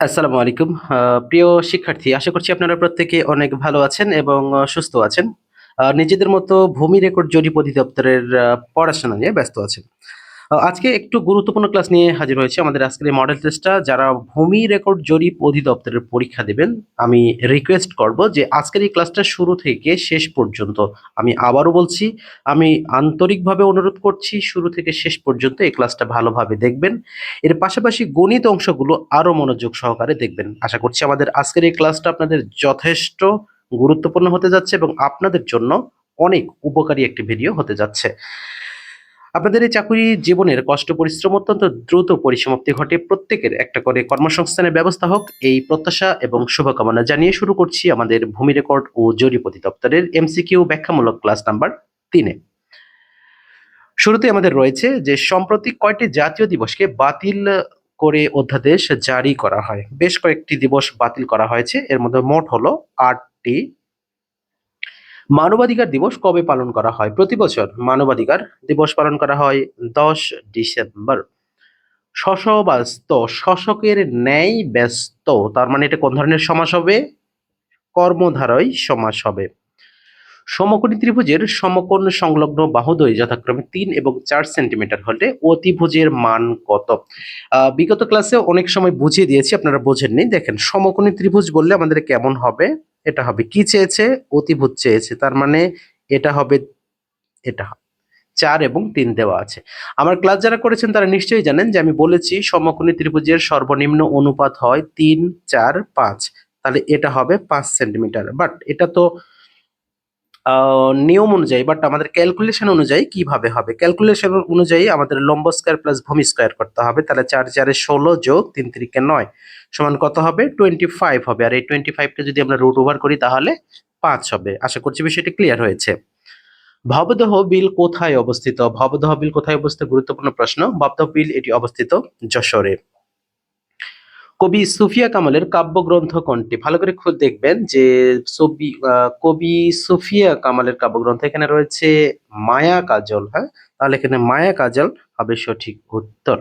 আসসালামু আলাইকুম। প্রিয় শিক্ষার্থী, আশা করছি আপনারা প্রত্যেকে অনেক ভালো আছেন এবং সুস্থ আছেন। নিজেদের মতো ভূমি রেকর্ড জরিপ অধিদপ্তরের পড়াশোনা নিয়ে ব্যস্ত আছেন। আজকে একটু গুরুত্বপূর্ণ ক্লাস নিয়ে হাজির হয়েছে আমাদের আজকের এই মডেল টেস্টটা যারা ভূমি রেকর্ড জরিপ অধিদপ্তরের পরীক্ষা দেবেন আমি রিকোয়েস্ট করব যে আজকের এই ক্লাসটা শুরু থেকে শেষ পর্যন্ত আমি আবারও বলছি, আমি আন্তরিকভাবে অনুরোধ করছি শুরু থেকে শেষ পর্যন্ত এই ক্লাসটা ভালোভাবে দেখবেন। এর পাশাপাশি গণিত অংশগুলো আরও মনোযোগ সহকারে দেখবেন। আশা করছি আমাদের আজকের এই ক্লাসটা আপনাদের যথেষ্ট গুরুত্বপূর্ণ হতে যাচ্ছে এবং আপনাদের জন্য অনেক উপকারী একটি ভিডিও হতে যাচ্ছে। আপনাদের এই চাকুরি জীবনের কষ্ট, পরিশ্রম অত্যন্ত দ্রুত পরিসমাপ্তি ঘটে। প্রত্যেকের একটা করে কর্মসংস্থানের ব্যবস্থা হোক। এই প্রত্যাশা এবং শুভকামনা জানিয়ে শুরু করছি আমাদের ভূমি রেকর্ড ও জরিপ অধিদপ্তরের এমসিকিউ ব্যাখ্যামূলক ক্লাস নাম্বার তিনে। শুরুতে আমাদের রয়েছে যে, সম্প্রতি কয়টি জাতীয় দিবসকে বাতিল করে অধ্যাদেশ জারি করা হয়। বেশ কয়েকটি দিবস বাতিল করা হয়েছে। এর মধ্যে মোট হলো আটটি মানবাধিকার দিবস কবে পালন করা হয়? প্রতি বছর মানবাধিকার দিবস পালন করা হয় দশ ডিসেম্বর। শশব্যস্ত শশকের ন্যায় ব্যস্ত। তার মানে এটা কোন ধরনের সমাস হবে? কর্মধারয় সমাস হবে। সমকোণী ত্রিভুজের সমকোণ সংলগ্ন বাহুদ্বয় যথাক্রমে তিন এবং চার সেন্টিমিটার হলে অতিভুজের মান কত? বিগত ক্লাসে অনেক সময় বুঝিয়ে দিয়েছি, আপনারা বোঝেননি। দেখেন, সমকোণী ত্রিভুজ বললে আমাদের কেমন হবে? এটা হবে। কি চেয়েছে? অতিভূত চেয়েছে। তার মানে এটা হবে, এটা। চার এবং তিন দেওয়া আছে। আমার ক্লাস যারা করেছেন তারা নিশ্চয়ই জানেন যে আমি বলেছি সমকোণী ত্রিভুজের সর্বনিম্ন অনুপাত হয় তিন, চার, পাঁচ। তাহলে এটা হবে পাঁচ সেন্টিমিটার। বাট এটা তো নিয়ম অনুযায়ী বাট আমাদের ক্যালকুলেশন অনুযায়ী কীভাবে হবে? ক্যালকুলেশন অনুযায়ী আমাদের লম্ব স্কোয়ার প্লাস ভূমি স্কোয়ার করতে হবে, তাহলে চার চারে ষোলো যোগ তিন তিরিকে নয়, সমান কত হবে? টোয়েন্টি ফাইভ হবে, আর এই টোয়েন্টি ফাইভকে যদি আমরা রুট ওভার করি তাহলে পাঁচ হবে। আশা করছি বিষয়টি ক্লিয়ার হয়েছে। ভবদহ বিল কোথায় অবস্থিত? ভবদহ বিল কোথায় অবস্থিত? গুরুত্বপূর্ণ প্রশ্ন। ভবদহ বিল এটি অবস্থিত যশোরে। কবি সুফিয়া কামালের কাব্যগ্রন্থ কোনটি? ভালো করে খুব দেখবেন যে আহ, কবি সুফিয়া কামালের কাব্যগ্রন্থ এখানে রয়েছে মায়া কাজল হ্যাঁ? তাহলে এখানে মায়া কাজল হবে সঠিক উত্তর।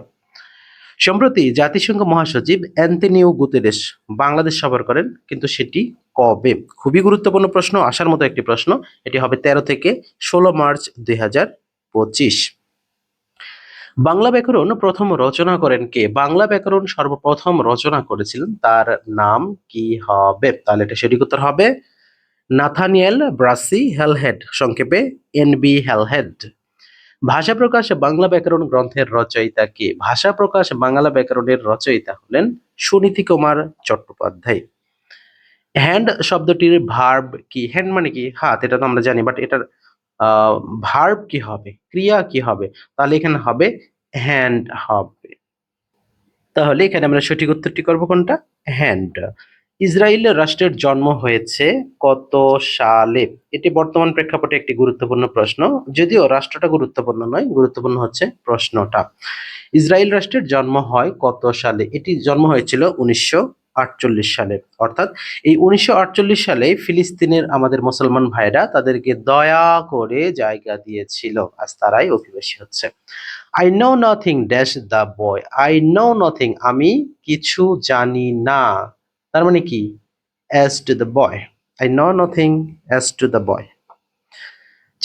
সম্প্রতি জাতিসংঘ মহাসচিব অ্যান্টনিও গুতেরেস বাংলাদেশ সফর করেন কিন্তু সেটি কবে? খুবই গুরুত্বপূর্ণ প্রশ্ন আসার মতো একটি প্রশ্ন। এটি হবে তেরো থেকে ষোলো মার্চ দুই হাজার পঁচিশ। বাংলা ব্যাকরণ প্রথম রচনা করেন কে? বাংলা ব্যাকরণ সর্বপ্রথম রচনা করেছিলেন, তার নাম কি হবে? তাহলে এটা সঠিক উত্তর হবে নাথানিয়েল ব্রাসি হেলহেড, সংক্ষেপে এনবি হেলহেড। ভাষা প্রকাশ বাংলা ব্যাকরণ গ্রন্থের রচয়িতা কে? ভাষা প্রকাশ বাংলা ব্যাকরণের রচয়িতা হলেন সুনীতি কুমার চট্টোপাধ্যায়। হ্যান্ড শব্দটির ভার্ব কি? হ্যান্ড মানে কি? হাত, এটা তো আমরা জানি বাট এটার ভার্ব কি হবে? ক্রিয়া কি হবে? তাহলে এখানে হবে হ্যান্ড হবে। তাহলে এখানে আমরা সঠিক উত্তরটি করব কোনটা? হ্যান্ড ইসরায়েল রাষ্ট্রের জন্ম হয়েছে কত সালে? এটি বর্তমান প্রেক্ষাপটে একটি গুরুত্বপূর্ণ প্রশ্ন। যদিও রাষ্ট্রটা গুরুত্বপূর্ণ নয়, গুরুত্বপূর্ণ হচ্ছে প্রশ্নটা। ইসরায়েল রাষ্ট্রের জন্ম হয় কত সালে? এটি জন্ম হয়েছিল উনিশশো আটচল্লিশ সালে। অর্থাৎ এই উনিশশো আটচল্লিশ সালে ফিলিস্তিনের আমাদের মুসলমান ভাইরা তাদেরকে দয়া করে জায়গা দিয়েছিল। আজ তারাই অভিবাসী হচ্ছে। I know nothing dash the boy I know nothing আমি কিছু জানি না। তার মানে কি? As to the boy I know nothing as to the boy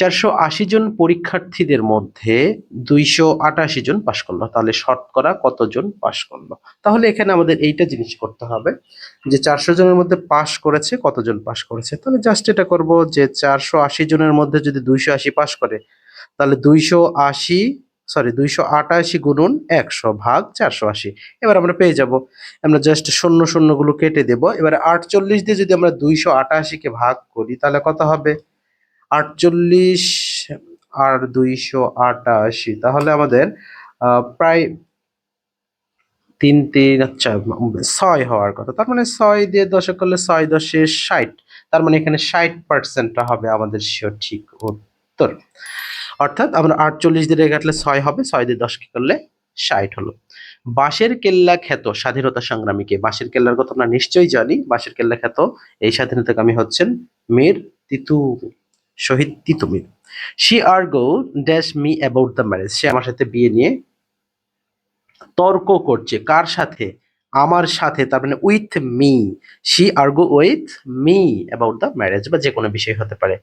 চারশো আশি জন পরীক্ষার্থীদের মধ্যে দুইশো আটাশি জন পাশ করল। তাহলে শতকরা কতজন পাশ করল? তাহলে এখানে আমাদের এইটা জিনিস করতে হবে যে চারশো জনের মধ্যে পাশ করেছে, কতজন পাশ করেছে? তাহলে জাস্ট এটা করব যে চারশো আশি জনের মধ্যে যদি দুইশো আশি পাশ করে, তাহলে দুইশো আশি সরি দুইশো আটাশি গুণন একশো ভাগ চারশো আশি। এবার আমরা পেয়ে যাব। আমরা জাস্ট শূন্য শূন্যগুলো কেটে দেব। এবারে আটচল্লিশ দিয়ে যদি আমরা দুইশো আটাশিকে ভাগ করি, তাহলে কত হবে? আটচল্লিশ আর দুইশো আটাশি। তাহলে আমাদের প্রায় তিন তিন আচ্ছা ছয় হওয়ার কথা। তার মানে ছয় দিয়ে দশক করলে ছয় দশে ষাট। তার মানে এখানে ষাট পার্সেন্টটা হবে আমাদের সঠিক উত্তর। অর্থাৎ আমরা আটচল্লিশ দিয়ে কাটলে ছয় হবে, ছয় দিয়ে দশকে করলে ষাট হলো। বাঁশের কেল্লা খ্যাত স্বাধীনতা সংগ্রামীকে বাঁশের কেল্লার কথা আমরা নিশ্চয়ই জানি। বাঁশের কেল্লা খ্যাত এই স্বাধীনতাকামী হচ্ছেন মীর তিতু। শহীদ Titumir she argue dash me about the marriage. সে আমার সাথে বিয়ে নিয়ে তর্ক করছে। কার সাথে? আমার সাথে, তার মানে with me. She argue with me about the marriage বা যে কোনো বিষয় হতে পারে।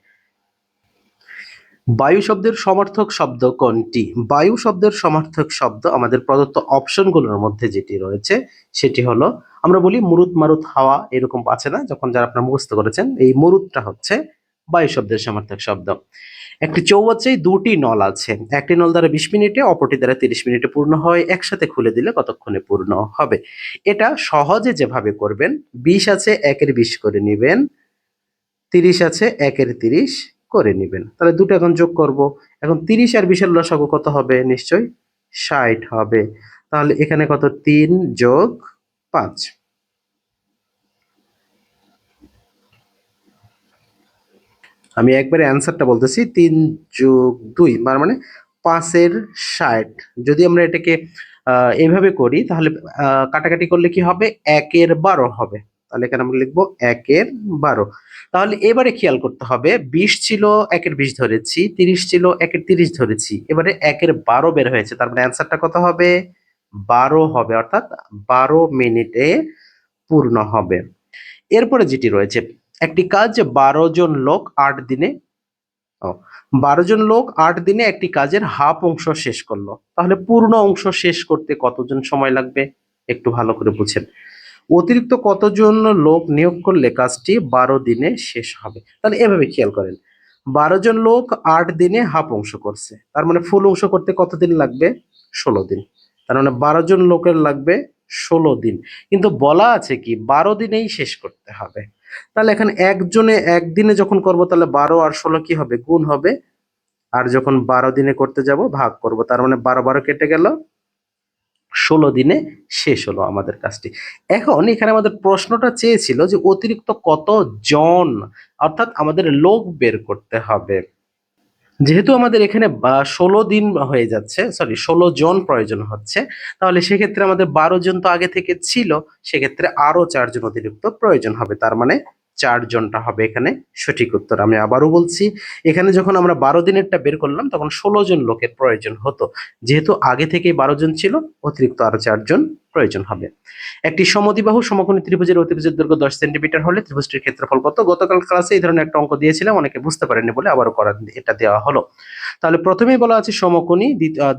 বায়ু শব্দের সমার্থক শব্দ কোনটি? বায়ু শব্দের সমার্থক শব্দ আমাদের প্রদত্ত অপশনগুলোর মধ্যে যেটি রয়েছে, সেটি হলো, আমরা বলি মুরুত মারুত হাওয়া, এরকম আছে না? যখন যারা আপনারা মুখস্থ করেছেন, এই মুরুতটা হচ্ছে বায়ু শব্দের সমার্থক শব্দ। একটি চৌবাচ্চায় দুটি নল আছে। একটি নল দ্বারা বিশ মিনিটে, অপরটি দ্বারা তিরিশ মিনিটে পূর্ণ হয়। একসাথে খুলে দিলে কতক্ষণে পূর্ণ হবে? এটা সহজে যেভাবে করবেন, বিশ আছে একের বিশ করে নেবেন, তিরিশ আছে একের তিরিশ করে নেবেন। তাহলে দুটো এখন যোগ করব। এখন তিরিশ আর বিশের লসাগু কত হবে? নিশ্চয়ই ষাট হবে। তাহলে এখানে কত? তিন যোগ পাঁচ। আমি একবারে অ্যান্সারটা বলতেছি, তিন যোগ দুই, তার মানে পাঁচের ষাট। যদি আমরা এটাকে এভাবে করি, তাহলে কাটাকাটি করলে কি হবে? একের বারো হবে। তাহলে এখানে আমরা লিখব একের বারো। তাহলে এবারে খেয়াল করতে হবে, বিশ ছিল একের বিশ ধরেছি, তিরিশ ছিল একের তিরিশ ধরেছি, এবারে একের বারো বের হয়েছে, তার মানে অ্যান্সারটা কত হবে? বারো হবে, অর্থাৎ বারো মিনিটে পূর্ণ হবে। এরপরে যেটি রয়েছে একটি কাজ বারো জন লোক আট দিনে বারো জন লোক আট দিনে একটি কাজের হাফ অংশ শেষ করল। তাহলে পূর্ণ অংশ শেষ করতে কতজন সময় লাগবে? একটু ভালো করে বুঝেন। অতিরিক্ত কতজন লোক নিয়োগ করলে কাজটি বারো দিনে শেষ হবে? তাহলে এভাবে খেয়াল করেন। বারো জন লোক আট দিনে হাফ অংশ করছে। তার মানে ফুল অংশ করতে কতদিন লাগবে? ষোলো দিন। তার মানে বারো জন লোকের লাগবে ষোলো দিন। কিন্তু বলা আছে কি, বারো দিনেই শেষ করতে হবে। তাহলে এখানে একজনে একদিনে যখন করব, তাহলে বারো আর ষোলো কি হবে? গুণ হবে। আর যখন বারো দিনে করতে যাব, ভাগ করব। তার মানে বারো বারো কেটে গেল। ষোলো দিনে শেষ হলো আমাদের কাজটি। এখন এখানে আমাদের প্রশ্নটা চেয়েছিল যে অতিরিক্ত কত জন অর্থাৎ আমাদের লোক বের করতে হবে। যেহেতু আমাদের এখানে ষোলো দিন হয়ে যাচ্ছে সরি ষোলো জন প্রয়োজন হচ্ছে, তাহলে সেক্ষেত্রে আমাদের বারো জন তো আগে থেকে ছিল, সেক্ষেত্রে আরও চারজন অতিরিক্ত প্রয়োজন হবে, তার মানে চারজনটা হবে এখানে সঠিক উত্তর। আমি আবারও বলছি এখানে যখন আমরা বারো দিনেরটা বের করলাম তখন ষোলো জন লোকের প্রয়োজন হতো। যেহেতু আগে থেকেই বারো জন ছিল অতিরিক্ত আরও চারজন প্রয়োজন হবে। একটি সমদ্বিবাহু সমকোণী ত্রিভুজের অতিভুজের দৈর্ঘ্য দশ সেন্টিমিটার হলে ত্রিভুজটির ক্ষেত্রফল কত? গতকাল ক্লাসে এই ধরনের একটা অঙ্ক দিয়েছিলাম অনেকে বুঝতে পারেননি বলে আবারও করা এটা দেওয়া হলো। তাহলে প্রথমেই বলা আছে সমকোণী আহ,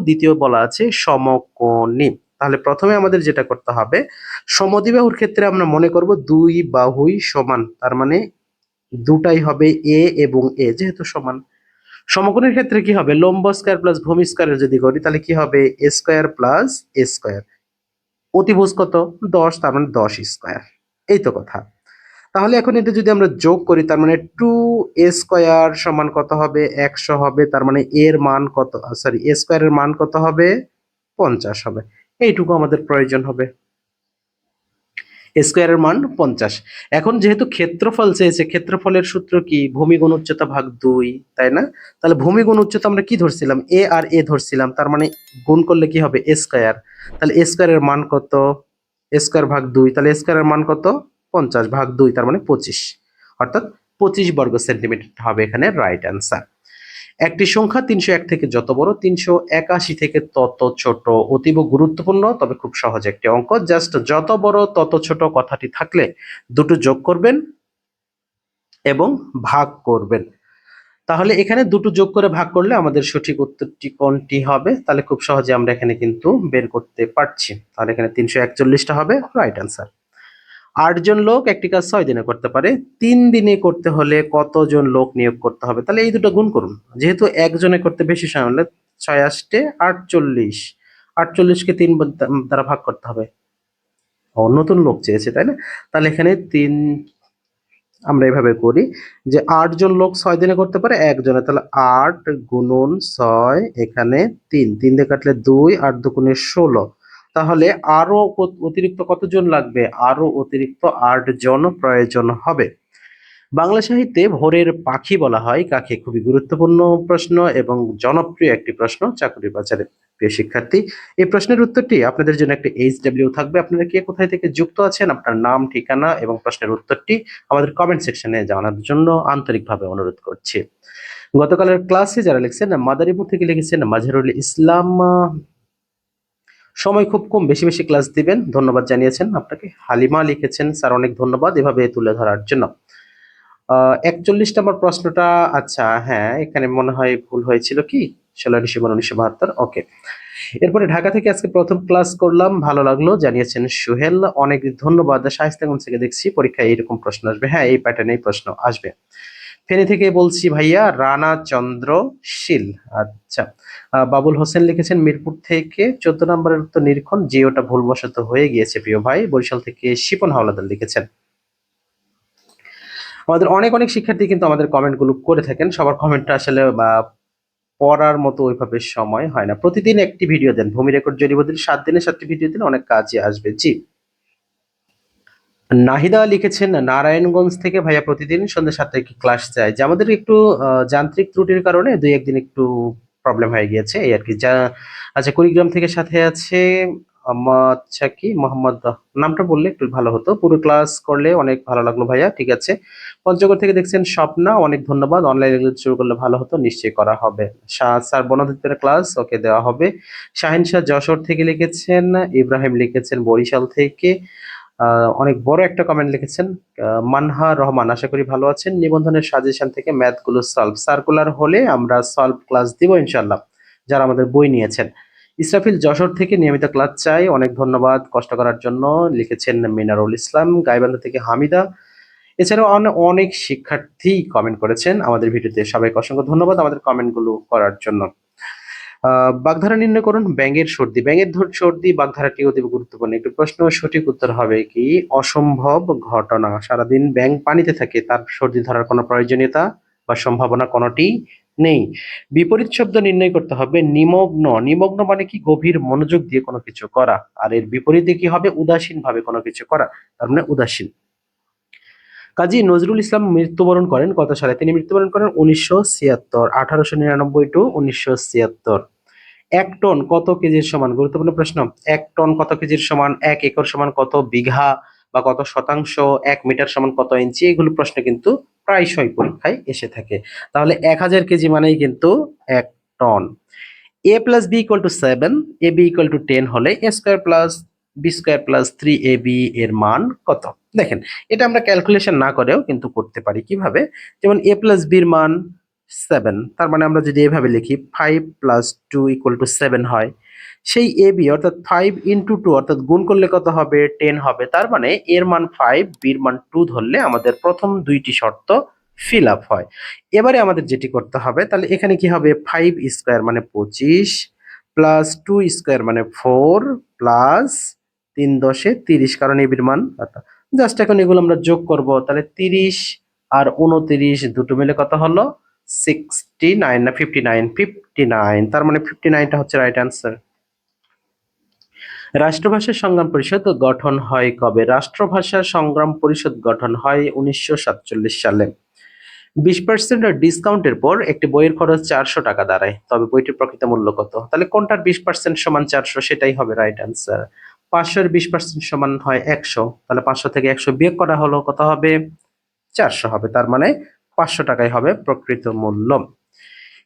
দ্বিতীয় বলা আছে সমকোণী। তাহলে প্রথমে আমাদের যেটা করতে হবে, সমদ্বিবাহুর ক্ষেত্রে আমরা মনে করব দুই বাহুই সমান, তার মানে দুটাই হবে এ এবং এ যেহেতু সমান। সমকোণের ক্ষেত্রে কি হবে? লম্ব স্কয়ার প্লাস ভূমি স্কয়ারের যদি করি তাহলে কি হবে? A square plus a square অতিভুজ কত? দশ, তার মানে দশ স্কয়ার এই তো কথা। তাহলে এখন এটা যদি আমরা যোগ করি, তার মানে টু এ স্কোয়ার সমান কত হবে? একশো হবে, তার মানে এর মান কত? সরি এ স্কয়ারের মান কত হবে? পঞ্চাশ হবে। এইটুকু আমাদের প্রয়োজন হবে। স্কোয়ারের মান পঞ্চাশ। এখন যেহেতু ক্ষেত্রফল চেয়েছে, ক্ষেত্রফলের সূত্র কি? ভূমি গুণ উচ্চতা ভাগ দুই, তাই না? তাহলে ভূমি গুণ উচ্চতা আমরা কি ধরছিলাম? এ আর এ ধরছিলাম, তার মানে গুণ করলে কি হবে? স্কোয়ার তাহলে স্কোয়ারের মান কত? স্কোয়ার ভাগ দুই, তাহলে স্কোয়ারের মান কত? পঞ্চাশ ভাগ দুই, তার মানে পঁচিশ। অর্থাৎ পঁচিশ বর্গ সেন্টিমিটার হবে এখানে রাইট অ্যান্সার একটি সংখ্যা তিনশো এক থেকে যত বড়, তিনশো একাশি থেকে তত ছোট। অতীব গুরুত্বপূর্ণ, তবে খুব সহজ একটি অঙ্ক। জাস্ট যত বড়, তত ছোট কথাটি থাকলে দুটো যোগ করবেন এবং ভাগ করবেন। তাহলে এখানে দুটো যোগ করে ভাগ করলে আমাদের সঠিক উত্তরটি কোনটি হবে? তাহলে খুব সহজে আমরা এখানে কিন্তু বের করতে পারছি। তাহলে এখানে তিনশো একচল্লিশটা হবে। রাইট অ্যান্সার আটজন লোক একটি কাজ ছয় দিনে করতে পারে। তিন দিনে করতে হলে কতজন লোক নিয়োগ করতে হবে? তাহলে এই দুটো গুণ করুন। যেহেতু একজনে করতে বেশি সময় হলে ছয় আসতে আটচল্লিশ। আটচল্লিশকে তিন দ্বারা ভাগ করতে হবে। ও, নতুন লোক চেয়েছে, তাই না? তাহলে এখানে তিন, আমরা এভাবে করি যে আটজন লোক ছয় দিনে করতে পারে, একজনে। তাহলে আট গুণন ছয় এখানে তিন। তিন দিয়ে কাটলে দুই, আট দুগুণে ষোলো। তাহলে আরও কত- অতিরিক্ত কতজন লাগবে? আরও অতিরিক্ত আট জন প্রয়োজন হবে। বাংলা সাহিত্যে ভোরের পাখি বলা হয়, কাকে? খুবই গুরুত্বপূর্ণ প্রশ্ন এবং জনপ্রিয় একটি প্রশ্ন চাকরি বাজারে প্রিয় শিক্ষার্থী, এই প্রশ্নের উত্তরটি আপনাদের জন্য একটা এইচ ডাব্লিউ থাকবে। আপনারা কে কোথায় থেকে যুক্ত আছেন, আপনার নাম, ঠিকানা এবং প্রশ্নের উত্তরটি আমাদের কমেন্ট সেকশনে জানার জন্য আন্তরিকভাবে অনুরোধ করছি। গতকালের ক্লাসে যারা লিখছেন, মাদারীপুর থেকে লিখেছেন মাঝারুল ইসলাম সময় খুব কম, বেশি বেশি ক্লাস দিবেন। ধন্যবাদ জানিয়েছেন আপনাকে। হালিমা লিখেছেন, স্যার, অনেক ধন্যবাদ এভাবে তুলে ধরার জন্য। একচল্লিশ নম্বর প্রশ্নটা আচ্ছা হ্যাঁ এখানে মনে হয় ভুল হয়েছিল কি? ষোলো ডিসেম্বর উনিশশো বাহাত্তর, ওকে। এরপরে ঢাকা থেকে আজকে প্রথম ক্লাস করলাম, ভালো লাগল, জানিয়েছেন সোহেল। অনেক ধন্যবাদ শাহিস্তাগঞ্জ থেকে দেখছি, পরীক্ষায় এইরকম প্রশ্ন আসবে। হ্যাঁ এই প্যাটার্নেই প্রশ্ন আসবে। ফেনী থেকে বলছি ভাইয়া, রানা চন্দ্র শীল। আচ্ছা বাবুল হোসেন লিখেছেন, মিরপুর থেকে চোদ্দ নম্বরের উত্তর নিরীক্ষণ, জিওটা ভুলবশত হয়ে গিয়েছে, প্রিয় ভাই। বরিশাল থেকে শিপন হাওলাদার লিখেছেন। আমাদের অনেক অনেক শিক্ষার্থী কিন্তু আমাদের কমেন্টগুলো করে থাকেন। সবার কমেন্টটা আসলে পড়ার মতো ওইভাবে সময় হয় না। প্রতিদিন একটি ভিডিও দেন। ভূমি রেকর্ড জরিবদিন সাত দিনে সাতটি ভিডিও দিলে অনেক কাজে আসবে। জি। নাহিদা লিখেছেন, নারায়ণগঞ্জ থেকে ভাইয়া প্রতিদিন সন্ধ্যা সাতটায় ক্লাস চাই যে আমাদের একটু যান্ত্রিক ত্রুটির কারণে দুই একদিন একটু প্রবলেম হয়ে গিয়েছে এই আর কি যা আচ্ছা কুড়িগ্রাম থেকে সাথে আছে আচ্ছা কি মোহাম্মদ নামটা বললে একটু ভালো হতো। পুরো ক্লাস করলে অনেক ভালো লাগল ভাইয়া, ঠিক আছে। পঞ্চগড় থেকে দেখছেন স্বপ্না, অনেক ধন্যবাদ। অনলাইন শুরু করলে ভালো হতো, নিশ্চয়ই করা হবে। স্যার বনদত্তের ক্লাস, ওকে দেওয়া হবে। শাহিন শাহ যশোর থেকে লিখেছেন, ইব্রাহিম লিখেছেন বরিশাল থেকে। অনেক বড় একটা কমেন্ট লিখেছেন মানহা রহমান, আশা করি ভালো আছেন। নিবন্ধনের সাজেশন থেকে ম্যাথগুলো সলভ সার্কুলার হলে আমরা সলভ ক্লাস দিব ইনশাল্লাহ যারা আমাদের বই নিয়েছেন। ইসরাফিল যশোর থেকে নিয়মিত ক্লাস চাই। অনেক ধন্যবাদ কষ্ট করার জন্য। লিখেছেন মিনারুল ইসলাম, গাইবান্ধা থেকে হামিদা। এছাড়াও অনে- অনেক শিক্ষার্থী কমেন্ট করেছেন। আমাদের ভিডিওতে সবাইকে অসংখ্য ধন্যবাদ আমাদের কমেন্টগুলো করার জন্য। বাগধারা নির্ণয় করুন, ব্যাঙের সর্দি। ব্যাঙের ধর সর্দি বাগধারাটি অতি গুরুত্বপূর্ণ। একটি প্রশ্ন, সঠিক উত্তর হবে কি, অসম্ভব ঘটনা। সারাদিন ব্যাঙ পানিতে থাকে, তার সর্দি ধরার কোনো প্রয়োজনীয়তা বা সম্ভাবনা কোনোটি নেই। বিপরীত শব্দ নির্ণয় করতে হবে নিমগ্ন। নিমগ্ন মানে কি? গভীর মনোযোগ দিয়ে কোনো কিছু করা। আর এর বিপরীতে কি হবে? উদাসীন ভাবে কোনো কিছু করা। তার মানে উদাসীন। কাজী নজরুল ইসলাম মৃত্যুবরণ করেন কত সালে? তিনি মৃত্যুবরণ করেন উনিশশো ছিয়াত্তর, আঠারোশো নিরানব্বই টু উনিশশো ছিয়াত্তর। এক টন কত কেজির সমান? গুরুত্বপূর্ণ প্রশ্ন। এক টন কত কেজির সমান? এক একর সমান কত বিঘা বা কত শতাংশ? এক মিটার সমান কত ইঞ্চি? এগুলো প্রশ্ন কিন্তু প্রায়শই পরীক্ষায় এসে থাকে। তাহলে এক হাজার কেজি মানেই কিন্তু এক ton. A plus b equal to seven a b equal to ten হলে a square plus b square plus three a b এর মান কত? দেখেন, এটা আমরা ক্যালকুলেশন না করেও কিন্তু করতে পারি কীভাবে? যেমন এ প্লাস বির মান সেভেন তার মানে আমরা যদি এভাবে লিখি five plus two equal to seven হয়। সেই এ বি অর্থাৎ ফাইভ ইন্টু টু অর্থাৎ গুণ করলে কত হবে? টেন হবে। তার মানে এর মান ফাইভ বির মান টু ধরলে আমাদের প্রথম দুইটি শর্ত ফিল আপ হয়। এবারে আমাদের যেটি করতে হবে, তাহলে এখানে কি হবে? ফাইভ স্কোয়ার মানে পঁচিশ প্লাস টু স্কোয়ার মানে ফোর প্লাস তিন দশে তিরিশ, কারণ এবির মান জাস্ট এখন এগুলো আমরা যোগ করব, তাহলে তিরিশ আর উনতিরিশ দুটো মিলে কত হলো? সিক্সটি নাইন না ফিফটি নাইন ফিফটি নাইন তার মানে ফিফটি নাইনটা হচ্ছে রাইট অ্যান্সার রাষ্ট্রভাষা সংগ্রাম পরিষদ গঠন হয় কবে? রাষ্ট্রভাষা সংগ্রাম পরিষদ গঠন হয় উনিশশো সাতচল্লিশ সালে। বিশ পার্সেন্ট ডিসকাউন্টের পর একটি বইয়ের খরচ চারশো টাকা দাঁড়ায়, তবে বইটির প্রকৃত মূল্য কত? তাহলে কোনটার বিশ পার্সেন্ট সমান চারশো, সেটাই হবে রাইট অ্যান্সার পাঁচশোর বিশ পার্সেন্ট সমান হয় একশো। তাহলে পাঁচশো থেকে একশো বিয়োগ করা হলো, কত হবে? চারশো হবে। তার মানে পাঁচশো টাকাই হবে প্রকৃত মূল্য।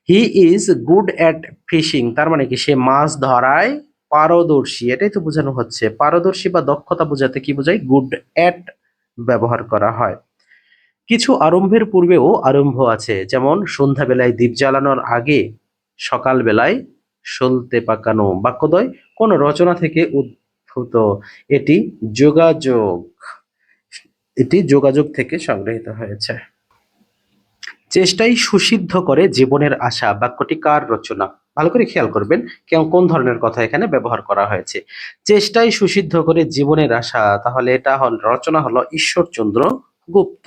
He is good at fishing তার মানে কি? সে মাছ ধরায় পারদর্শী। এটাই তো বোঝানো হচ্ছে। পারদর্শী বা দক্ষতা বোঝাতে কি বোঝায়? গুড অ্যাট ব্যবহার করা হয়। কিছু আরম্ভের পূর্বেও আরম্ভ আছে। যেমন সন্ধ্যাবেলায় দ্বীপ জ্বালানোর আগে সকালবেলায় সলতে পাকানো বাক্যদয় কোন রচনা থেকে উদ্ভূত এটি যোগাযোগ এটি যোগাযোগ থেকে সংগৃহীত হয়েছে। চেষ্টাই সুসিদ্ধ করে জীবনের আশা, বাক্যটি কার রচনা? ভালো করে খেয়াল করবেন কেমন কোন ধরনের কথা এখানে ব্যবহার করা হয়েছে। চেষ্টাই সুসিদ্ধ করে জীবনের আশা, তাহলে এটা হল, রচনা হলো ঈশ্বরচন্দ্র গুপ্ত।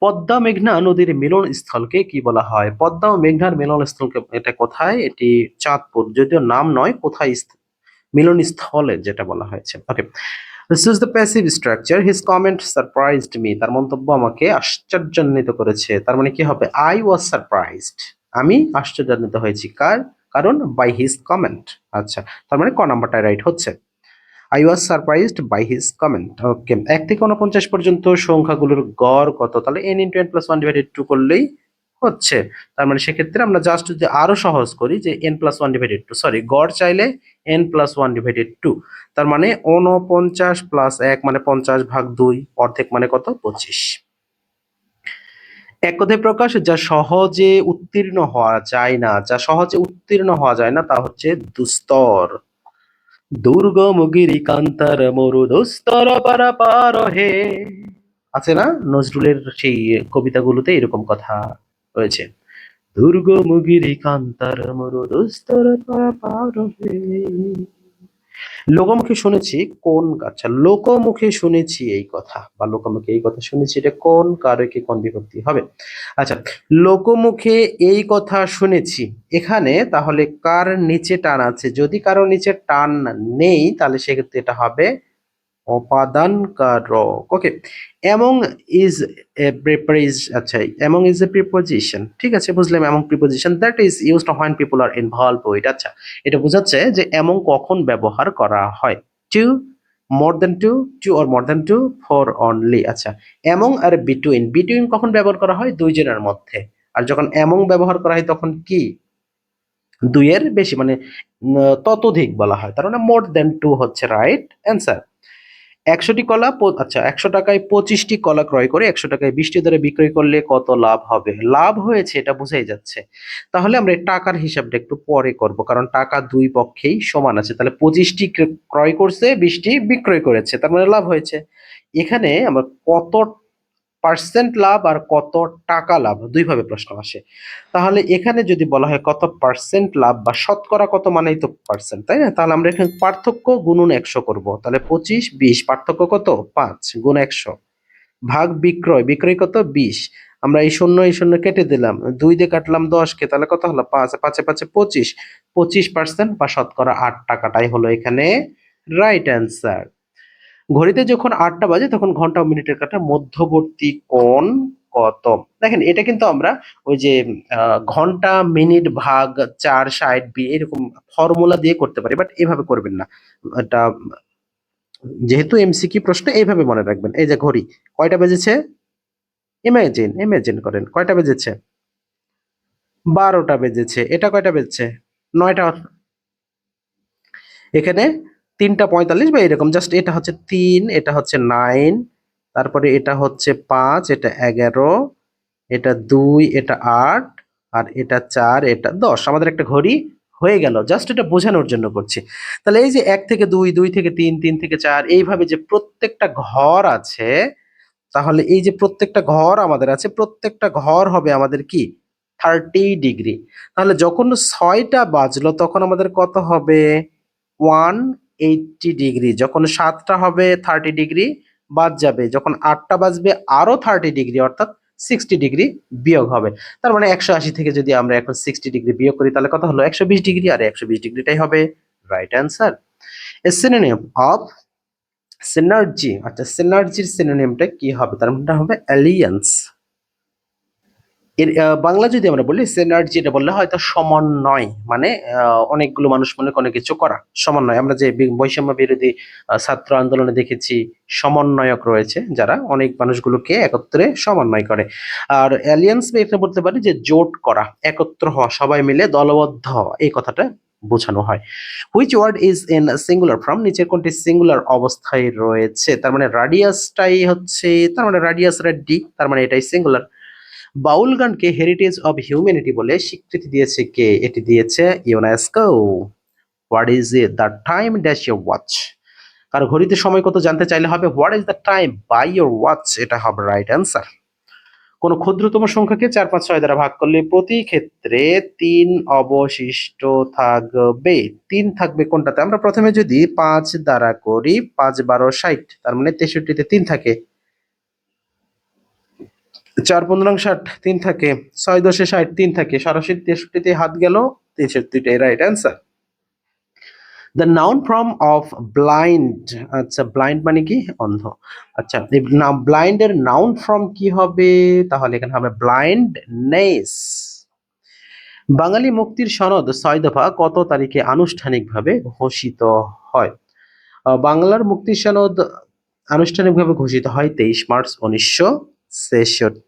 পদ্মা মেঘনা নদীর মিলন স্থলকে কি বলা হয়? পদ্মা মেঘনার মিলন স্থলকে, এটা কোথায়? এটি চাঁদপুর, যদিও নাম নয়, কোথায় স্থ- মিলন স্থলে যেটা বলা হয়েছে। Okay this is the passive structure his comment surprised me তার মন্তব্য আমাকে আশ্চর্যান্বিত করেছে। তার মানে কি হবে? আই ওয়াজ সারপ্রাইজড আমি আশ্চর্যান্বিত হয়েছি। কার? কারণ বাই হিজ কমেন্ট আচ্ছা তার মানে ক নাম্বারটা রাইট হচ্ছে। I was surprised by his comment okay এক থেকে উনপঞ্চাশ পর্যন্ত সংখ্যাগুলোর গড় কত? তাহলে n into n plus one divided two করলেই হচ্ছে। তার মানে সেক্ষেত্রে আমরা জাস্ট যদি আরও সহজ করি যে n plus one divided two sorry গড় চাইলে n plus one divided two তার মানে উনপঞ্চাশ প্লাস এক মানে পঞ্চাশ ভাগ দুই, অর্ধেক মানে কত? পঁচিশ। এক কথায় প্রকাশ, যা সহজে উত্তীর্ণ হওয়া যায় না, যা সহজে উত্তীর্ণ হওয়া যায় না, তা হচ্ছে দুস্তর। দুর্গম গিরিকান্তার মরু দুস্তর পারাপার হে। আছে না? নজরুলের সেই কবিতাগুলোতে এরকম কথা। রয়েছে। দুর্গম গিরিকান্তার মরু দুস্তর পারাপার হে লোকমুখে শুনেছি কোন আচ্ছা লোকমুখে শুনেছি এই কথা, বা লোকমুখে এই কথা শুনেছি, এটা কোন কারকে কোন বিভক্তি হবে? আচ্ছা লোকমুখে এই কথা শুনেছি, এখানে তাহলে কার নিচে টান আছে? যদি কারও নিচে টান নেই, তাহলে সেক্ষেত্রে এটা হবে অপাদান কারক ওকে এমং ইজ এ প্রিপোজিশ আচ্ছা এমং ইজ এ প্রিপোজিশন ঠিক আছে, বুঝলাম among preposition that is used when people are involve with আচ্ছা এটা বোঝাচ্ছে যে এমং কখন ব্যবহার করা হয় two more than two two or more than two for only আচ্ছা এমং আর বিটুইন বিটুইন কখন ব্যবহার করা হয়, দুইজনের মধ্যে, আর যখন এমং ব্যবহার করা হয়, তখন কি? দুইয়ের বেশি মানে ততোধিক বলা হয়, তার মানে মোর দেন টু হচ্ছে রাইট অ্যান্সার একশোটি কলা আচ্ছা একশো টাকায় পঁচিশটি কলা ক্রয় করে একশো টাকায় বিশটি দরে বিক্রয় করলে কত লাভ হবে? লাভ হয়েছে, এটা বোঝাই যাচ্ছে। তাহলে আমরা টাকার হিসাবটা একটু পরে করব, কারণ টাকা দুই পক্ষেই সমান আছে। তাহলে পঁচিশটি ক্রয় করছে বৃষ্টি বিক্রয় করেছে, তার মানে লাভ হয়েছে। এখানে আমরা কত পার্সেন্ট লাভ আর কত টাকা লাভ? দুইভাবে প্রশ্ন আসে। তাহলে এখানে যদি বলা হয় কত পার্সেন্ট লাভ বা শতকরা কত মানেই তো পার্সেন্ট তাই না? তাহলে আমরা এখানে পার্থক্য গুণন একশো করব। তাহলে পঁচিশ, বিশ, পার্থক্য কত? পাঁচ, গুণ একশো। ভাগ বিক্রয় বিক্রয় কত? বিশ। আমরা এই শূন্য এই শূন্য কেটে দিলাম। দুই দিয়ে কাটলাম দশকে, তাহলে কত হলো? পাঁচ, পাঁচে পাঁচে পঁচিশ। পঁচিশ পার্সেন্ট বা শতকরা আট টাকাটাই হলো এখানে রাইট অ্যান্সার ঘড়িতে যখন আটটা বাজে, তখন ঘণ্টা ও মিনিটের কাটার মধ্যবর্তী কোণ কত? দেখেন, এটা কিন্তু আমরা ওই যে ঘণ্টা, মিনিট, ভাগ, চার, ষাট, বি, এরকম ফর্মুলা দিয়ে করতে পারি বাট এভাবে করবেন না। এটা, যেহেতু এমসিকিউ প্রশ্ন, এইভাবে মনে রাখবেন। এই যে ঘড়ি, কয়টা বেজেছে? ইমাজিন ইমাজিন করেন, কয়টা বেজেছে? বারোটা বেজেছে। এটা কয়টা বেজেছে? নয়টা। এখানে তিনটা পঁয়তাল্লিশ বা এরকম জাস্ট এটা হচ্ছে তিন, এটা হচ্ছে নাইন তারপরে এটা হচ্ছে পাঁচ, এটা এগারো, এটা দুই, এটা আট, আর এটা চার, এটা দশ। আমাদের একটা ঘড়ি হয়ে গেল জাস্ট এটা বোঝানোর জন্য করছি। তাহলে এই যে এক থেকে দুই দুই থেকে তিন তিন থেকে চার, এইভাবে যে প্রত্যেকটা ঘর আছে, তাহলে এই যে প্রত্যেকটা ঘর আমাদের আছে, প্রত্যেকটা ঘর হবে আমাদের কি? থার্টি ডিগ্রি তাহলে যখন ছয়টা বাজলো, তখন আমাদের কত হবে? ওয়ান এইটটি ডিগ্রি যখন সাতটা হবে থার্টি ডিগ্রি বাদ যাবে, যখন আটটা বাজবে আরও থার্টি ডিগ্রি অর্থাৎ সিক্সটি ডিগ্রি বিয়োগ হবে। তার মানে একশো আশি থেকে যদি আমরা এখন সিক্সটি ডিগ্রি বিয়োগ করি, তাহলে কত হলো? একশো বিশ ডিগ্রি আর একশো বিশ ডিগ্রিটাই হবে right answer a synonym of synergy আচ্ছা সিনার্জির সিনোনিমটা কি হবে? তার মানে হবে অ্যালিয়েন্স এর বাংলা যদি আমরা বলি সিনার্জি এটা বললে হয়তো সমন্বয় মানে অনেকগুলো মানুষ মনে কোনো কিছু করা, সমন্বয়। আমরা যে বৈষম্য বিরোধী ছাত্র আন্দোলনে দেখেছি, সমন্বয়ক রয়েছে যারা, অনেক মানুষগুলোকে একত্রে সমন্বয় করে। আর অ্যালিয়েন্স এটা বলতে পারি যে, জোট করা, একত্র হওয়া, সবাই মিলে দলবদ্ধ হওয়া, এই কথাটা বোঝানো হয়। Which word is in singular form নিচের কোনটি সিঙ্গুলার অবস্থায় রয়েছে? তার মানে রাডিয়াসটাই হচ্ছে, তার মানে রাডিয়াস ডি তার মানে এটাই সিঙ্গুলার বাউল গানকে হেরিটেজ অব হিউম্যানিটি বলে স্বীকৃতি দিয়েছে কে? এটি দিয়েছে UNESCO what is the time dash your watch কারও ঘড়িতে সময় কত জানতে চাইলে হবে what is the time by your watch এটা হবে রাইট অ্যান্সার কোন ক্ষুদ্রতম সংখ্যাকে চার পাঁচ ছয় দ্বারা ভাগ করলে প্রতি ক্ষেত্রে তিন অবশিষ্ট থাকবে। তিন থাকবে কোনটাতে? আমরা প্রথমে যদি পাঁচ দ্বারা করি, পাঁচ বারো ষাট, তার মানে তেষট্টিতে তিন থাকে। চার পনেরো ষাট তিন থাকে, ছয় দশে ষাট তিন থাকে, সরাসরি তেষট্টিতে হাত গেল তেষট্টিটাই right answer. The noun form of blind আচ্ছা ব্লাইন্ড মানে কি? অন্ধ। আচ্ছা ব্লাইন্ড এর নাউন ফর্ম কি হবে? তাহলে এখানে হবে ব্লাইন্ডনেস। বাঙালি মুক্তির সনদ ছয় দফা কত তারিখে আনুষ্ঠানিকভাবে ঘোষিত হয়? বাংলার মুক্তির সনদ আনুষ্ঠানিকভাবে ঘোষিত হয় তেইশ মার্চ উনিশশো ছেষট্টি।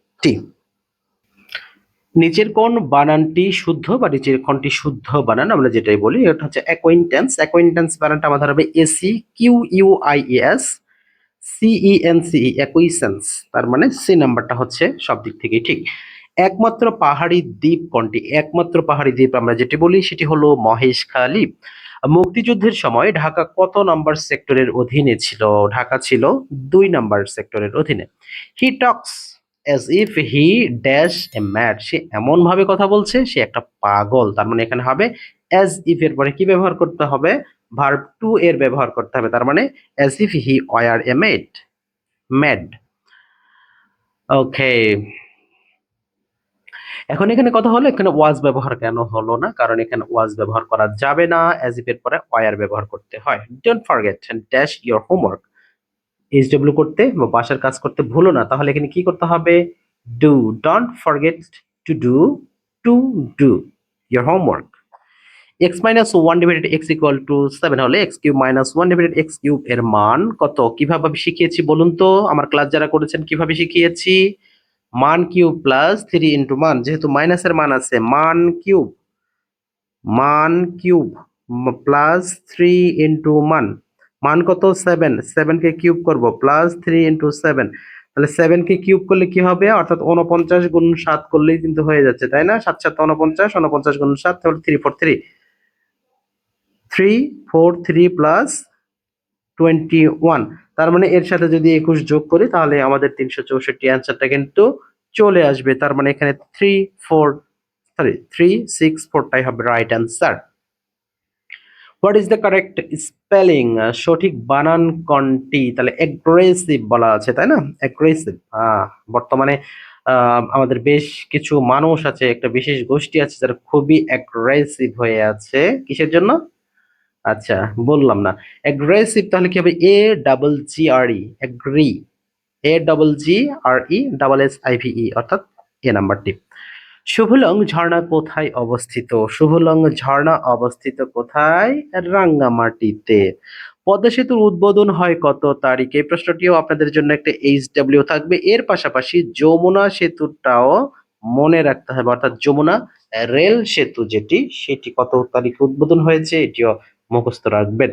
নিচের কোন বানানটি শুদ্ধ বা নিচের কোনটি শুদ্ধ বানান, আমরা যেটাই বলি, এটা হচ্ছে অ্যাকোয়েন্টেন্স অ্যাকোয়েন্টেন্স বানানটা আমাদের হবে A C Q U I S C E N C acquiescence তার মানে সি নাম্বারটা হচ্ছে সব দিক থেকেই ঠিক। একমাত্র পাহাড়ি দ্বীপ কোনটি? একমাত্র পাহাড়ি দ্বীপ আমরা যেটি বলি সেটি হলো মহেশখালী মুক্তিযুদ্ধের সময় ঢাকা কত নাম্বার সেক্টরের অধীনে ছিল? ঢাকা ছিল দুই নাম্বার সেক্টরের অধীনে। He talks as if he dash a mad সে এমন ভাবে কথা বলছে, সে একটা পাগল। তার মানে এখানে হবে অ্যাজ ইফ এর পরে কি ব্যবহার করতে হবে? ভার্ব টু এর ব্যবহার করতে হবে। তার মানে as if he were a made mad okay এখন এখানে কথা হলো, এখানে ওয়াজ ব্যবহার কেন হলো না? কারণ এখানে ওয়াজ ব্যবহার করা যাবে না। অ্যাজ ইফ এর পরে ওয়ার ব্যবহার করতে হয়। Don't forget dash your homework HW করতে বা বাসার কাজ করতে ভুলো না। তাহলে এখানে কি করতে হবে? Do don't forget to do to do your homework x minus one divided x equal to seven হলে x cube minus one divided x cube এর মান কত? কীভাবে আমি শিখিয়েছি বলুন তো? আমার ক্লাস যারা করেছেন, কীভাবে শিখিয়েছি? মান কিউব প্লাস থ্রি ইন্টু মান। যেহেতু মাইনাসের মান আছে, মান কিউব মান কিউব প্লাস থ্রি ইন্টু মান। মান কত? সেভেন সেভেনকে কিউব করব প্লাস থ্রি ইন্টু সেভেন তাহলে সেভেনকে কিউব করলে কি হবে? অর্থাৎ উনপঞ্চাশ গুণ সাত করলেই কিন্তু হয়ে যাচ্ছে, তাই না? সাত সাত উনপঞ্চাশ উনপঞ্চাশ গুণ সাত, তাহলে three four three three four three plus twenty one তার মানে এর সাথে যদি একুশ যোগ করি, তাহলে আমাদের তিনশো চৌষট্টি অ্যান্সারটা কিন্তু চলে আসবে। তার মানে এখানে three four sorry three six ফোরটাই হবে right answer what is the correct spelling সঠিক বানান কোনটি? তাহলে অ্যাগ্রেসিভ বলা আছে, তাই না? অ্যাগ্রেসিভ হ্যাঁ বর্তমানে আমাদের বেশ কিছু মানুষ আছে, একটা বিশেষ গোষ্ঠী আছে যারা খুবই অ্যাগ্রেসিভ হয়ে আছে। কিসের জন্য? আচ্ছা বললাম না। অ্যাগ্রেসিভ তাহলে কি হবে? A double G R E agree A double G R E double S I V E অর্থাৎ এ নাম্বারটি শুভলং ঝর্ণা কোথায় অবস্থিত? শুভলং ঝর্ণা অবস্থিত কোথায়? রাঙ্গামাটিতে। পদ্মা সেতুর উদ্বোধন হয় কত তারিখে? প্রশ্নটিও আপনাদের জন্য একটা এইচ ডাব্লিউ থাকবে। এর পাশাপাশি যমুনা সেতুটাও মনে রাখতে হবে, অর্থাৎ যমুনা রেল সেতু যেটি, সেটি কত তারিখে উদ্বোধন হয়েছে এটিও মুখস্থ রাখবেন।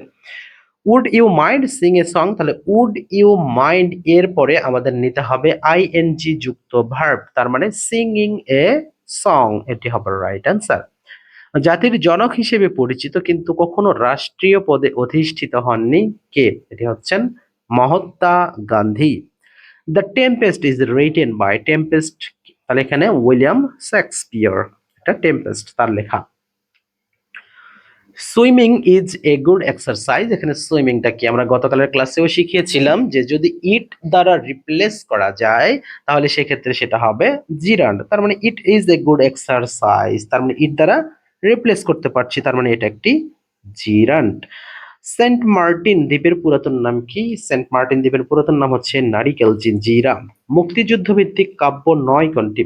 Would you mind sing a song, তাহলে উড ইউ মাইন্ড এর পরে আমাদের নিতে হবে আইএনজি যুক্ত ভার্ব তার মানে সিঙ্গিং এ সং এটি হবে রাইট অ্যান্সার জাতির জনক হিসেবে পরিচিত কিন্তু কখনো রাষ্ট্রীয় পদে অধিষ্ঠিত হননি কে? এটি হচ্ছেন Mahatma Gandhi. The Tempest is written by Tempest তাহলে এখানে উইলিয়াম শেক্সপিয়ার এটা টেম্পেস্ট তার লেখা। Swimming is a good exercise. এখানে সুইমিংটা কি? আমরা গতকালের ক্লাসেও শিখিয়েছিলাম যে যদি ইট দ্বারা রিপ্লেস করা যায়, তাহলে সেক্ষেত্রে সেটা হবে জিরান্ড। তার মানে it is a good exercise. তার মানে ইট দ্বারা রিপ্লেস করতে পারছি, তার মানে এটা একটি জিরান্ড। সেন্ট মার্টিন দ্বীপের পুরাতন নাম কি? সেন্ট মার্টিন দ্বীপের পুরাতন নাম হচ্ছে নারিকেল জিন জিঞ্জিরা। মুক্তিযুদ্ধ ভিত্তিক কাব্য নয় কোনটি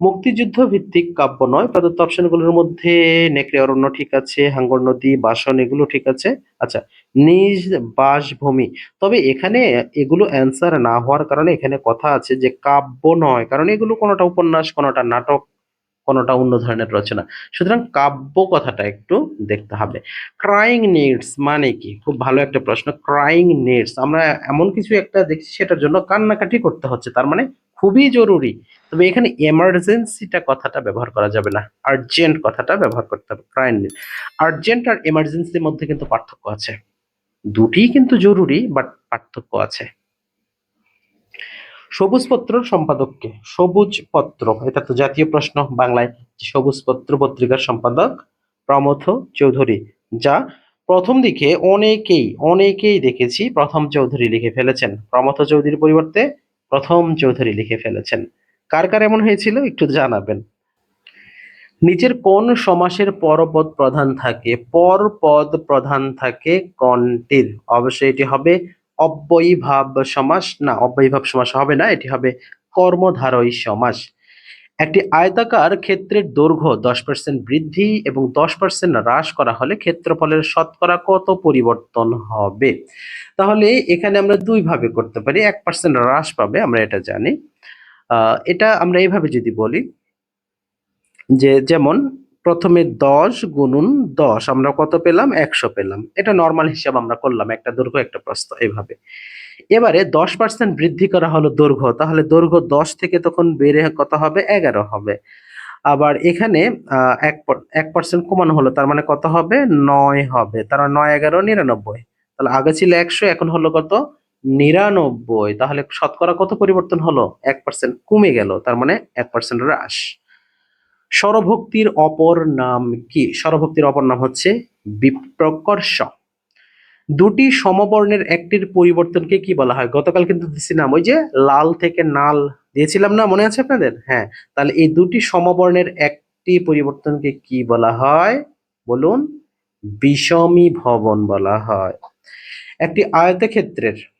মুক্তিযুদ্ধ ভিত্তিক কাব্য নয়, প্রদত্ত অপশনগুলোর মধ্যে নেকড়ে অরণ্য ঠিক আছে, হাঙ্গর নদী, বাসন, এগুলো ঠিক আছে। আচ্ছা নিজ বাসভূমি। তবে এখানে এগুলো অ্যান্সার না হওয়ার কারণে এখানে কথা আছে যে কাব্য নয়, কারণ এগুলো কোনোটা উপন্যাস, কোনোটা নাটক, কোনোটা অন্য ধরনের রচনা। সুতরাং কাব্য কথাটা একটু দেখতে হবে। ক্রাইং নিডস মানে কি? খুব ভালো একটা প্রশ্ন। ক্রাইং নিডস আমরা এমন কিছু একটা দেখছি, সেটার জন্য কান্নাকাটি করতে হচ্ছে। তার মানে খুবই জরুরি। তবে এখানে এমার্জেন্সিটা কথাটা ব্যবহার করা যাবে না। আর্জেন্ট কথাটা ব্যবহার করতে হবে ক্রাইং নিড আর্জেন্ট আর এমার্জেন্সির মধ্যে কিন্তু পার্থক্য আছে। দুটিই কিন্তু জরুরি বাট পার্থক্য আছে। সবুজ পত্র সম্পাদককে, সবুজ পত্র, এটা তো জাতীয় প্রশ্ন বাংলায় সবুজ পত্র পত্রিকার সম্পাদক প্রমথ চৌধুরী, যা প্রথম দিকে অনেকেই অনেকেই দেখেছি প্রথম চৌধুরী লিখে ফেলেছেন। প্রমথ চৌধুরীর পরিবর্তে প্রথম চৌধুরী লিখে ফেলেছেন। কার কার এমন হয়েছিল একটু জানাবেন। নিচের কোন সমাসের পরপদ প্রধান থাকে? পরপদ প্রধান থাকে কোনটির অবশ্যই এটি হবে অব্যয়ীভাব সমাস। না, অব্যয়ীভাব সমাস হবে না, এটি হবে কর্মধারয় সমাস। একটি আয়তাকার ক্ষেত্রের দৈর্ঘ্য দশ পার্সেন্ট বৃদ্ধি এবং দশ পার্সেন্ট হ্রাস করা হলে ক্ষেত্রফলের শতকরা কত পরিবর্তন হবে? তাহলে এখানে আমরা দুই ভাবে করতে পারি। এক পার্সেন্ট হ্রাস পাবে, আমরা এটা জানি। এটা আমরা এইভাবে যদি বলি যে যেমন প্রথমে দশ গুণুন দশ, আমরা কত পেলাম? একশো পেলাম। এটা নর্মাল হিসাব আমরা করলাম, একটা দৈর্ঘ্য, একটা প্রস্থ এইভাবে এবারে দশ পার্সেন্ট বৃদ্ধি করা হলো দৈর্ঘ্য, তাহলে দৈর্ঘ্য দশ থেকে তখন বেড়ে কত হবে? এগারো হবে। আবার এখানে এক এক পার্সেন্ট কমানো হলো, তার মানে কত হবে? নয় হবে। তার মানে নয়, এগারো, নিরানব্বই। তাহলে আগে ছিল একশো, এখন হলো কত? নিরানব্বই। তাহলে শতকরা কত পরিবর্তন হলো? এক পার্সেন্ট কমে গেল, তার মানে এক পার্সেন্ট হ্রাস। স্বরভক্তির অপর নাম কি? স্বরভক্তির অপর নাম হচ্ছে বিপ্রকর্ষ। দুটি সমবর্ণের একটির পরিবর্তনকে কি বলা হয়? গতকাল কিন্তু দিছিলাম, ওই যে লাল থেকে নাল দিয়েছিলাম না? মনে আছে আপনাদের? হ্যাঁ। তাহলে এই দুটি সমবর্ণের একটি পরিবর্তনকে কি বলা হয়? বলুন, বিষমী ভবন বলা হয়। একটি আয়তক্ষেত্রের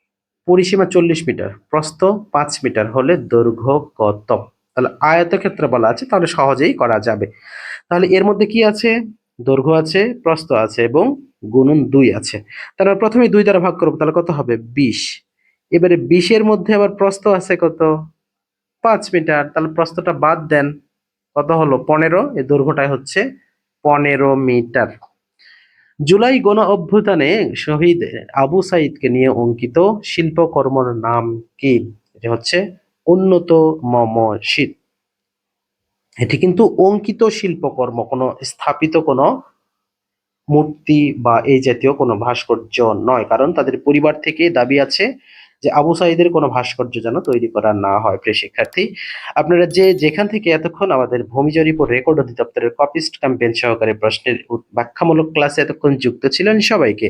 পরিসীমা চল্লিশ মিটার, প্রস্থ পাঁচ মিটার হলে দৈর্ঘ্য কত? তাহলে আয়তক্ষেত্র বলা আছে, তাহলে সহজেই করা যাবে। তাহলে এর মধ্যে কি আছে? দৈর্ঘ্য আছে, প্রস্থ আছে এবং গুণন দুই আছে। তাহলে প্রথমে দুই দ্বারা ভাগ করব, তাহলে কত হবে? বিশ। এবারে বিশের মধ্যে আবার প্রস্থ আছে কত? পাঁচ মিটার। তাহলে প্রস্থটা বাদ দেন, কত হলো? পনেরো। এই দৈর্ঘ্যটাই হচ্ছে পনেরো মিটার। জুলাই গণ অভ্যুত্থানে শহীদ আবু সাইদকে নিয়ে অঙ্কিত শিল্পকর্মর নাম কি? এটা হচ্ছে উন্নত মম শীত। এটি কিন্তু অঙ্কিত শিল্পকর্ম, কোনো স্থাপিত কোনো মূর্তি বা এই জাতীয় কোনো ভাস্কর্য নয়, কারণ তাদের পরিবার থেকে দাবি আছে যে আবু সাইদের কোনো ভাস্কর্য যেন তৈরি করা না হয় প্রিয় শিক্ষার্থী। আপনারা যে যেখান থেকে এতক্ষণ আমাদের ভূমি জরিপ ও রেকর্ড অধিদপ্তরের কপিস্ট ক্যাম্পেইন সহকারে প্রশ্নের ব্যাখ্যামূলক ক্লাসে এতক্ষণ যুক্ত ছিলেন সবাইকে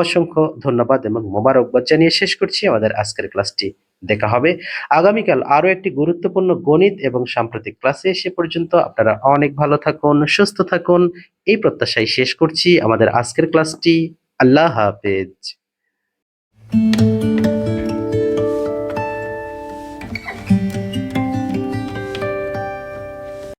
অসংখ্য ধন্যবাদ এবং মোবারকবাদ জানিয়ে শেষ করছি। আমাদের আজকের ক্লাসটি দেখা হবে। আগামীকাল আরও একটি গুরুত্বপূর্ণ গণিত এবং সাম্প্রতিক ক্লাসে সে পর্যন্ত আপনারা অনেক ভালো থাকুন, সুস্থ থাকুন। এই প্রত্যাশায় শেষ করছি। আমাদের আজকের ক্লাসটি আল্লাহ হাফেজ।